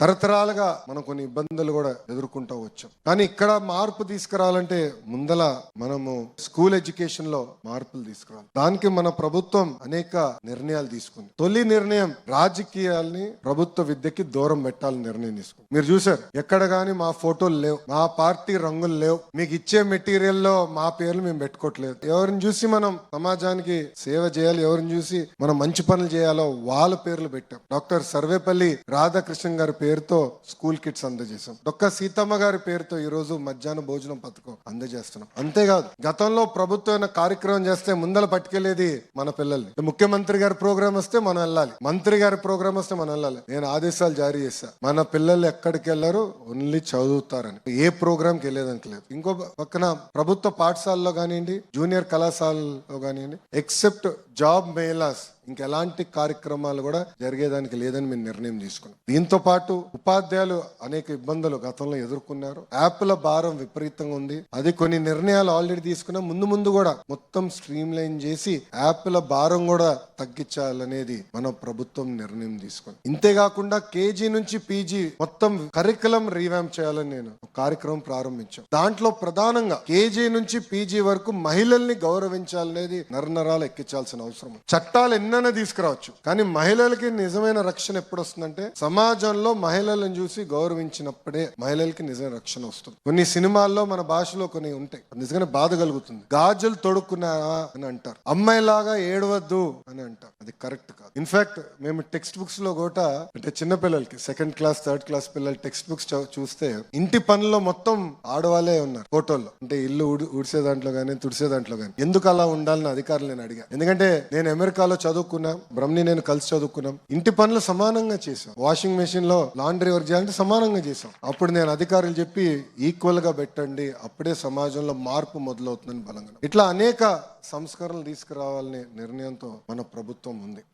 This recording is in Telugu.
తరతరాలుగా మనం కొన్ని ఇబ్బందులు కూడా ఎదుర్కొంటూ వచ్చాం. కానీ ఇక్కడ మార్పు తీసుకురావాలంటే ముందల మనము స్కూల్ ఎడ్యుకేషన్లో మార్పులు తీసుకురావాలి. దానికి మన ప్రభుత్వం అనేక నిర్ణయాలు తీసుకుంది. తొలి నిర్ణయం రాజకీయాల్ని ప్రభుత్వ విద్యకి దూరం పెట్టాలని నిర్ణయం తీసుకుంది. మీరు చూసారు ఎక్కడ గాని మా ఫోటోలు లేవు మా పార్టీ రంగులు లేవు. మీకు ఇచ్చే మెటీరియల్లో మా పేర్లు మేము పెట్టుకోవట్లేదు. ఎవరిని చూసి మనం సమాజానికి సేవ చేయాలి ఎవరిని చూసి మనం మంచి పనులు చేయాలో వాళ్ళ పేర్లు పెట్టాం. డాక్టర్ సర్వేపల్లి రాధాకృష్ణ గారి పేరు పేరుతో స్కూల్ కిట్స్ అందజేశాం. డొక్క సీతమ్మ గారి పేరుతో ఈరోజు మధ్యాహ్న భోజనం పథకం అందజేస్తున్నాం. అంతేకాదు గతంలో ప్రభుత్వం కార్యక్రమం చేస్తే ముందల పట్టుకెళ్ళేది మన పిల్లల్ని. ముఖ్యమంత్రి గారి ప్రోగ్రామ్ వస్తే మనం వెళ్ళాలి. మంత్రి గారి ప్రోగ్రామ్ వస్తే మనం వెళ్ళాలి. నేను ఆదేశాలు జారీ చేశా. మన పిల్లలు ఎక్కడికి వెళ్ళారు ఓన్లీ చదువుతారని. ఏ ప్రోగ్రామ్కి వెళ్ళేదానికి లేదు. ఇంకో పక్కన ప్రభుత్వ పాఠశాలలో కానివ్వండి జూనియర్ కళాశాలలో కానివ్వండి ఎక్సెప్ట్ జాబ్ మేలాస్ ఇంకెలాంటి కార్యక్రమాలు కూడా జరిగేదానికి లేదని మేము నిర్ణయం తీసుకున్నాం. దీంతో పాటు ఉపాధ్యాయులు అనేక ఇబ్బందులు గతంలో ఎదుర్కొన్నారు. యాప్ల భారం విపరీతంగా ఉంది. అది కొన్ని నిర్ణయాలు ఆల్రెడీ తీసుకున్నా ముందు ముందు కూడా మొత్తం స్ట్రీమ్ లైన్ చేసి యాప్ల భారం కూడా తగ్గించాలనేది మన ప్రభుత్వం నిర్ణయం తీసుకుంది. ఇంతేకాకుండా కేజీ నుంచి పీజీ మొత్తం కరికులం రీవ్యామ్ చేయాలని నేను ఒక కార్యక్రమం ప్రారంభించాం. దాంట్లో ప్రధానంగా కేజీ నుంచి పీజీ వరకు మహిళల్ని గౌరవించాలనేది నరనరాలు ఎక్కించాల్సిన అవసరం చట్టాలు ఎన్నైనా తీసుకురావచ్చు కానీ మహిళలకి నిజమైన రక్షణ ఎప్పుడు వస్తుందంటే సమాజంలో మహిళలను చూసి గౌరవించినప్పుడే మహిళలకి నిజమైన రక్షణ వస్తుంది. కొన్ని సినిమాల్లో మన భాషలో కొన్ని ఉంటాయి. నిజంగానే బాధ కలుగుతుంది. గాజులు తొడుక్కున్నారా అని అంటారు. అమ్మాయిలాగా ఏడవద్దు అని అంటారు. అది కరెక్ట్ కాదు. ఇన్ఫాక్ట్ మేము టెక్స్ట్ బుక్స్లో కూడా అంటే చిన్నపిల్లలకి సెకండ్ క్లాస్ థర్డ్ క్లాస్ పిల్లలు టెక్స్ట్ బుక్స్ చూస్తే ఇంటి పనుల్లో మొత్తం ఆడవాళ్ళే ఉన్నారు ఫోటోల్లో. అంటే ఇల్లు ఉడిసే దాంట్లో కానీ తుడిసే దాంట్లో కానీ ఎందుకు అలా ఉండాలని అధికారులు నేను అడిగాను. ఎందుకంటే నేను అమెరికాలో చదువుకున్నా బ్రహ్మని నేను కలిసి చదువుకున్నాం. ఇంటి పనులు సమానంగా చేసాం వాషింగ్ మెషిన్లో లాండ్రీ వర్క్ చేయాలంటే సమానంగా చేసాం అప్పుడు నేను అధికారులు చెప్పి ఈక్వల్గా పెట్టండి. అప్పుడే సమాజంలో మార్పు మొదలవుతుందని బలంగా. ఇట్లా అనేక సంస్కరణలు తీసుకురావాలనే నిర్ణయంతో మన ప్రభుత్వం ఉంది.